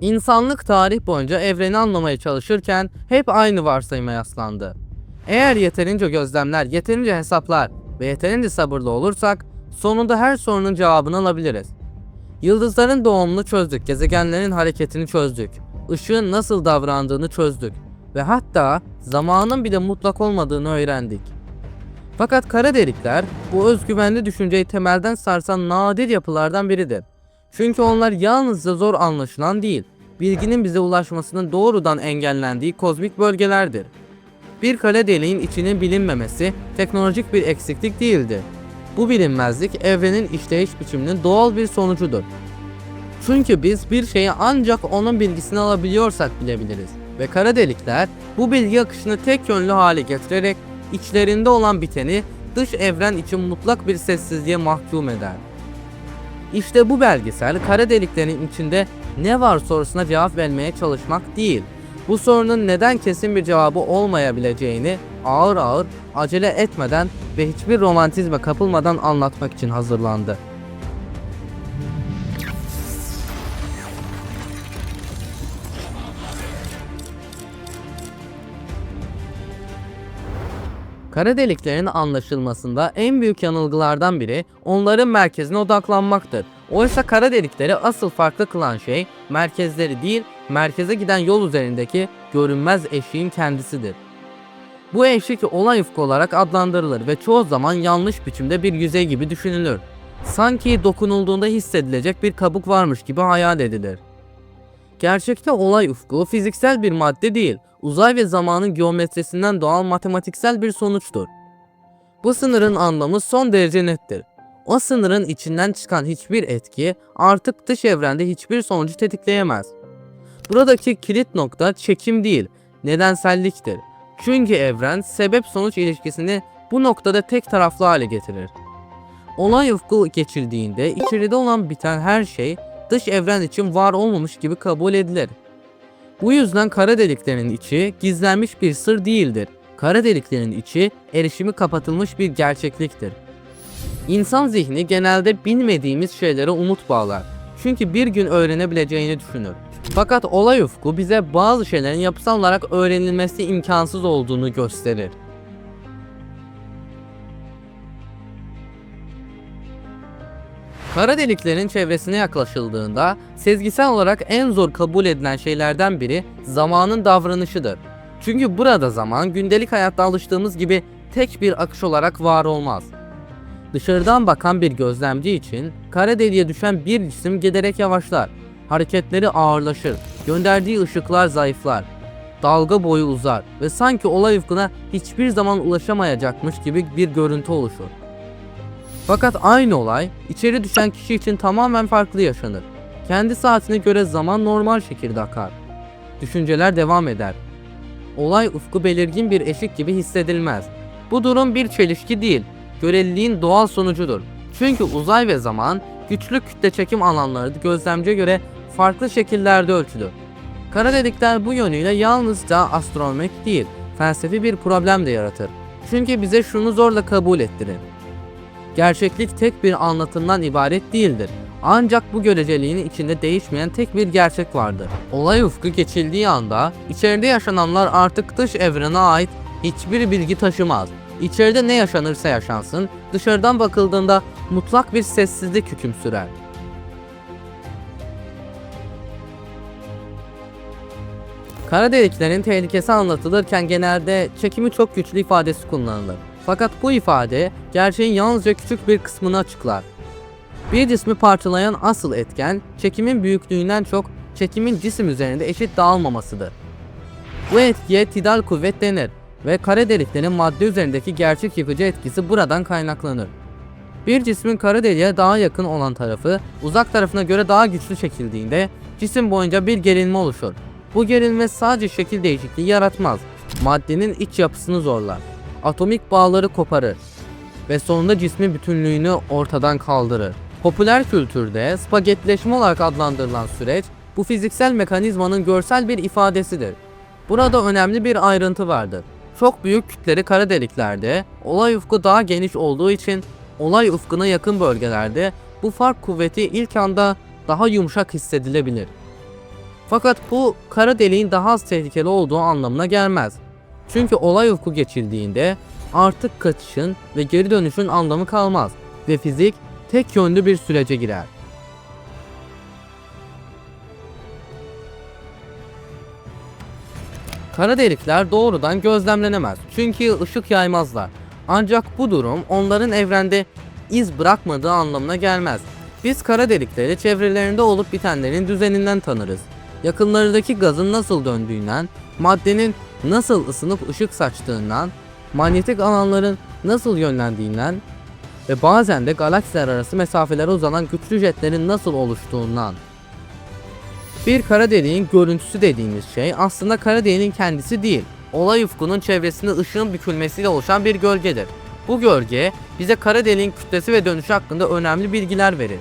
İnsanlık tarih boyunca evreni anlamaya çalışırken hep aynı varsayıma yaslandı. Eğer yeterince gözlemler, yeterince hesaplar ve yeterince sabırlı olursak sonunda her sorunun cevabını alabiliriz. Yıldızların doğumunu çözdük, gezegenlerin hareketini çözdük, ışığın nasıl davrandığını çözdük ve hatta zamanın bile mutlak olmadığını öğrendik. Fakat kara delikler bu özgüvenli düşünceyi temelden sarsan nadir yapılardan biridir. Çünkü onlar yalnızca zor anlaşılan değil, bilginin bize ulaşmasının doğrudan engellendiği kozmik bölgelerdir. Bir kara deliğin içinin bilinmemesi teknolojik bir eksiklik değildir. Bu bilinmezlik evrenin işleyiş biçiminin doğal bir sonucudur. Çünkü biz bir şeyi ancak onun bilgisini alabiliyorsak bilebiliriz. Ve kara delikler bu bilgi akışını tek yönlü hale getirerek içlerinde olan biteni dış evren için mutlak bir sessizliğe mahkum eder. İşte bu belgesel kara deliklerin içinde ne var sorusuna cevap vermeye çalışmak değil. Bu sorunun neden kesin bir cevabı olmayabileceğini ağır ağır acele etmeden ve hiçbir romantizme kapılmadan anlatmak için hazırlandı. Kara deliklerin anlaşılmasında en büyük yanılgılardan biri onların merkezine odaklanmaktır. Oysa kara delikleri asıl farklı kılan şey merkezleri değil, merkeze giden yol üzerindeki görünmez eşiğin kendisidir. Bu eşik olay ufku olarak adlandırılır ve çoğu zaman yanlış biçimde bir yüzey gibi düşünülür. Sanki dokunulduğunda hissedilecek bir kabuk varmış gibi hayal edilir. Gerçekte olay ufku fiziksel bir madde değil, uzay ve zamanın geometrisinden doğan matematiksel bir sonuçtur. Bu sınırın anlamı son derece nettir. O sınırın içinden çıkan hiçbir etki artık dış evrende hiçbir sonucu tetikleyemez. Buradaki kilit nokta çekim değil, nedenselliktir. Çünkü evren sebep sonuç ilişkisini bu noktada tek taraflı hale getirir. Olay ufku geçildiğinde içeride olan biten her şey dış evren için var olmamış gibi kabul edilir. Bu yüzden kara deliklerin içi gizlenmiş bir sır değildir. Kara deliklerin içi erişimi kapatılmış bir gerçekliktir. İnsan zihni genelde bilmediğimiz şeylere umut bağlar. Çünkü bir gün öğrenebileceğini düşünür. Fakat olay ufku bize bazı şeylerin yapısal olarak öğrenilmesi imkansız olduğunu gösterir. Kara deliklerin çevresine yaklaşıldığında sezgisel olarak en zor kabul edilen şeylerden biri zamanın davranışıdır. Çünkü burada zaman gündelik hayatta alıştığımız gibi tek bir akış olarak var olmaz. Dışarıdan bakan bir gözlemci için kara deliğe düşen bir cisim giderek yavaşlar. Hareketleri ağırlaşır, gönderdiği ışıklar zayıflar, dalga boyu uzar ve sanki olay ufkuna hiçbir zaman ulaşamayacakmış gibi bir görüntü oluşur. Fakat aynı olay içeri düşen kişi için tamamen farklı yaşanır. Kendi saatine göre zaman normal şekilde akar. Düşünceler devam eder. Olay ufku belirgin bir eşik gibi hissedilmez. Bu durum bir çelişki değil, göreliliğin doğal sonucudur. Çünkü uzay ve zaman güçlü kütle çekim alanları gözlemciye göre farklı şekillerde ölçülür. Kara delikler bu yönüyle yalnızca astronomik değil, felsefi bir problem de yaratır. Çünkü bize şunu zorla kabul ettirir. Gerçeklik tek bir anlatımdan ibaret değildir. Ancak bu göreceliğin içinde değişmeyen tek bir gerçek vardır. Olay ufku geçildiği anda içeride yaşananlar artık dış evrene ait hiçbir bilgi taşımaz. İçeride ne yaşanırsa yaşansın, dışarıdan bakıldığında mutlak bir sessizlik hüküm sürer. Kara deliklerin tehlikesi anlatılırken genelde çekimi çok güçlü ifadesi kullanılır. Fakat bu ifade gerçeğin yalnızca küçük bir kısmını açıklar. Bir cismi parçalayan asıl etken çekimin büyüklüğünden çok çekimin cisim üzerinde eşit dağılmamasıdır. Bu etkiye tidal kuvvet denir ve kara deliklerin madde üzerindeki gerçek yıkıcı etkisi buradan kaynaklanır. Bir cismin kara deliğe daha yakın olan tarafı uzak tarafına göre daha güçlü çekildiğinde cisim boyunca bir gerilme oluşur. Bu gerilme sadece şekil değişikliği yaratmaz, maddenin iç yapısını zorlar atomik bağları koparır ve sonunda cismin bütünlüğünü ortadan kaldırır. Popüler kültürde spagetleşme olarak adlandırılan süreç bu fiziksel mekanizmanın görsel bir ifadesidir. Burada önemli bir ayrıntı vardır. Çok büyük kütleli kara deliklerde olay ufku daha geniş olduğu için olay ufkuna yakın bölgelerde bu fark kuvveti ilk anda daha yumuşak hissedilebilir. Fakat bu kara deliğin daha az tehlikeli olduğu anlamına gelmez. Çünkü olay ufku geçildiğinde artık kaçışın ve geri dönüşün anlamı kalmaz ve fizik tek yönlü bir sürece girer. Kara delikler doğrudan gözlemlenemez çünkü ışık yaymazlar. Ancak bu durum onların evrende iz bırakmadığı anlamına gelmez. Biz kara delikleri çevrelerinde olup bitenlerin düzeninden tanırız. Yakınlarındaki gazın nasıl döndüğünden, maddenin nasıl ısınıp ışık saçtığından, manyetik alanların nasıl yönlendiğinden ve bazen de galaksiler arası mesafelere uzanan güçlü jetlerin nasıl oluştuğundan. Bir kara deliğin görüntüsü dediğimiz şey aslında kara deliğin kendisi değil. Olay ufkunun çevresinde ışığın bükülmesiyle oluşan bir gölgedir. Bu gölge bize kara deliğin kütlesi ve dönüşü hakkında önemli bilgiler verir.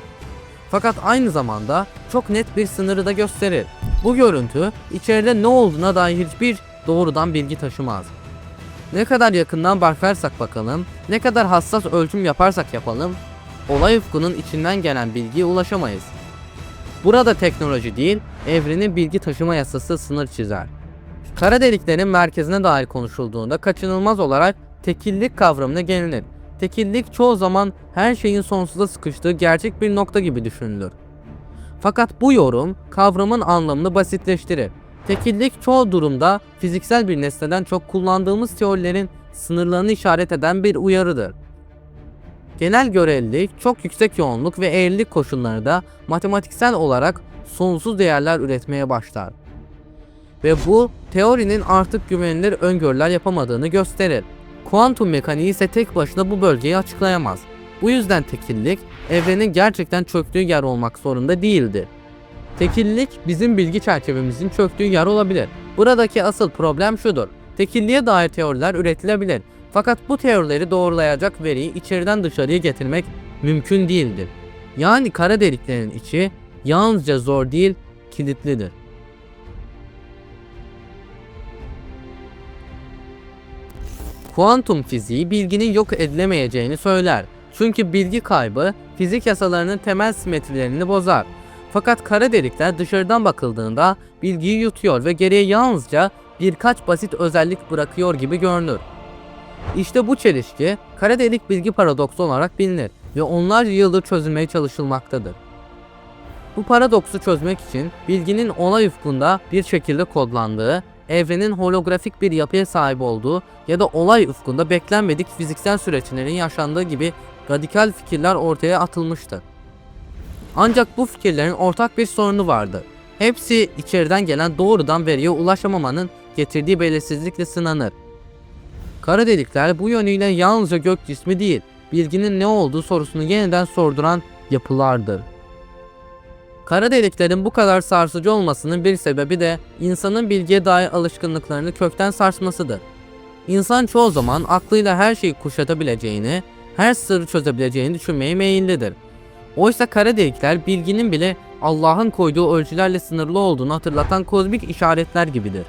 Fakat aynı zamanda çok net bir sınırı da gösterir. Bu görüntü içeride ne olduğuna dair hiçbir doğrudan bilgi taşımaz. Ne kadar yakından bakarsak bakalım, ne kadar hassas ölçüm yaparsak yapalım, olay ufkunun içinden gelen bilgiye ulaşamayız. Burada teknoloji değil, evrenin bilgi taşıma yasası sınır çizer. Kara deliklerin merkezine dair konuşulduğunda kaçınılmaz olarak tekillik kavramına gelinir. Tekillik çoğu zaman her şeyin sonsuza sıkıştığı gerçek bir nokta gibi düşünülür. Fakat bu yorum kavramın anlamını basitleştirir. Tekillik çoğu durumda fiziksel bir nesneden çok kullandığımız teorilerin sınırlarını işaret eden bir uyarıdır. Genel görelilik, çok yüksek yoğunluk ve eğrilik koşullarında matematiksel olarak sonsuz değerler üretmeye başlar. Ve bu teorinin artık güvenilir öngörüler yapamadığını gösterir. Kuantum mekaniği ise tek başına bu bölgeyi açıklayamaz. Bu yüzden tekillik evrenin gerçekten çöktüğü yer olmak zorunda değildir. Tekillik bizim bilgi çerçevemizin çöktüğü yer olabilir. Buradaki asıl problem şudur. Tekilliğe dair teoriler üretilebilir. Fakat bu teorileri doğrulayacak veriyi içeriden dışarıya getirmek mümkün değildir. Yani kara deliklerin içi yalnızca zor değil, kilitlidir. Kuantum fiziği bilginin yok edilemeyeceğini söyler. Çünkü bilgi kaybı fizik yasalarının temel simetrilerini bozar. Fakat kara delikler dışarıdan bakıldığında bilgiyi yutuyor ve geriye yalnızca birkaç basit özellik bırakıyor gibi görünür. İşte bu çelişki kara delik bilgi paradoksu olarak bilinir ve onlarca yıldır çözülmeye çalışılmaktadır. Bu paradoksu çözmek için bilginin olay ufkunda bir şekilde kodlandığı, evrenin holografik bir yapıya sahip olduğu ya da olay ufkunda beklenmedik fiziksel süreçlerin yaşandığı gibi radikal fikirler ortaya atılmıştır. Ancak bu fikirlerin ortak bir sorunu vardı. Hepsi içeriden gelen doğrudan veriye ulaşamamanın getirdiği belirsizlikle sınanır. Kara delikler bu yönüyle yalnızca gök cismi değil, bilginin ne olduğu sorusunu yeniden sorduran yapılardır. Kara deliklerin bu kadar sarsıcı olmasının bir sebebi de insanın bilgiye dair alışkanlıklarını kökten sarsmasıdır. İnsan çoğu zaman aklıyla her şeyi kuşatabileceğini, her sırrı çözebileceğini düşünmeye meyillidir. Oysa kara delikler bilginin bile Allah'ın koyduğu ölçülerle sınırlı olduğunu hatırlatan kozmik işaretler gibidir.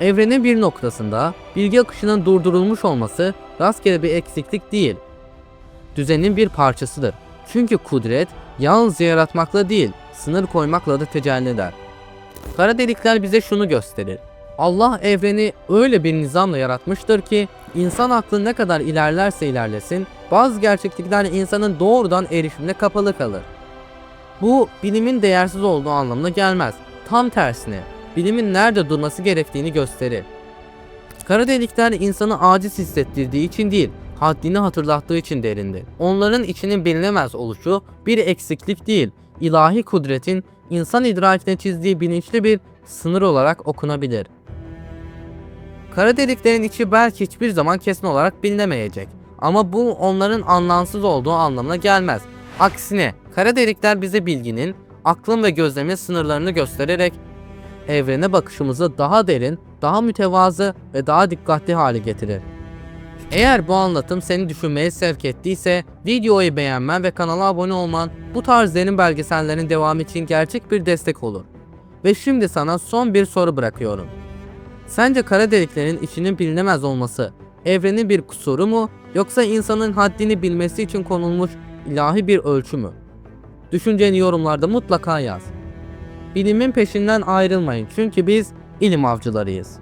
Evrenin bir noktasında bilgi akışının durdurulmuş olması rastgele bir eksiklik değil. Düzenin bir parçasıdır. Çünkü kudret yalnızca yaratmakla değil, sınır koymakla da tecelli eder. Kara delikler bize şunu gösterir. Allah evreni öyle bir nizamla yaratmıştır ki insan aklı ne kadar ilerlerse ilerlesin bazı gerçeklikler insanın doğrudan erişimine kapalı kalır. Bu bilimin değersiz olduğu anlamına gelmez. Tam tersine bilimin nerede durması gerektiğini gösterir. Kara delikler insanı aciz hissettirdiği için değil, haddini hatırlattığı için derindir. Onların içinin bilinemez oluşu bir eksiklik değil, ilahi kudretin insan idrakine çizdiği bilinçli bir sınır olarak okunabilir. Kara deliklerin içi belki hiçbir zaman kesin olarak bilinemeyecek. Ama bu onların anlamsız olduğu anlamına gelmez. Aksine kara delikler bize bilginin, aklın ve gözlemin sınırlarını göstererek evrene bakışımızı daha derin, daha mütevazı ve daha dikkatli hale getirir. Eğer bu anlatım seni düşünmeye sevk ettiyse videoyu beğenmen ve kanala abone olman bu tarz derin belgesellerin devamı için gerçek bir destek olur. Ve şimdi sana son bir soru bırakıyorum. Sence kara deliklerin içinin bilinemez olması evrenin bir kusuru mu yoksa insanın haddini bilmesi için konulmuş ilahi bir ölçü mü? Düşünceni yorumlarda mutlaka yaz. bilimin peşinden ayrılmayın çünkü biz ilim avcılarıyız.